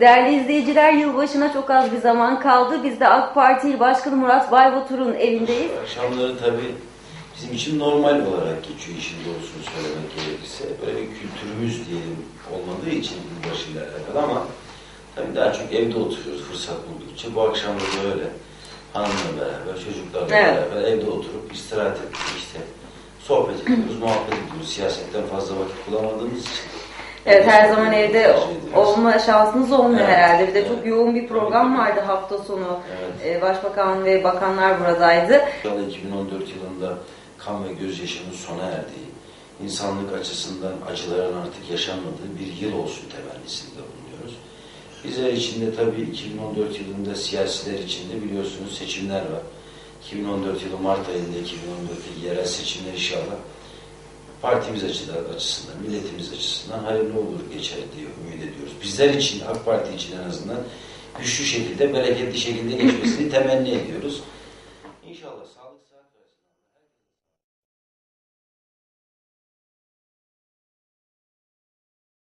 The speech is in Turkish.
Değerli izleyiciler yılbaşına çok az bir zaman kaldı. Biz de AK Parti İl Başkanı Murat Baybatur'un evindeyiz. Akşamları tabii bizim için normal olarak geçiyor işin doğrusunu söylemek gerekirse. Böyle bir kültürümüz diyelim olmadığı için yılbaşıyla alakalı ama tabii daha çok evde oturuyoruz fırsat buldukça. Bu akşam da öyle. Hanımla beraber, çocuklarla Evet. beraber evde oturup istirahat ettik işte. Sohbet ediyoruz, muhabbet ediyoruz. Siyasetten fazla vakit bulamadığımız için. Evet her zaman evde olma şansınız olmuyor Evet, herhalde. Bir de çok yoğun bir program vardı hafta sonu. Evet. Ee, Başbakan ve bakanlar buradaydı. İnşallah 2014 yılında kan ve gözyaşının sona erdiği, insanlık açısından acıların artık yaşanmadığı bir yıl olsun temennisinde bulunuyoruz. Bizler için de tabii 2014 yılında siyasiler için de biliyorsunuz seçimler var. 2014 yılı Mart ayında 2014'te yerel seçimler inşallah partimiz açısından, milletimiz açısından hayırlı olur geçer diye ümit ediyoruz. Bizler için, AK Parti için en azından güçlü şekilde, bereketli şekilde geçmesini temenni ediyoruz.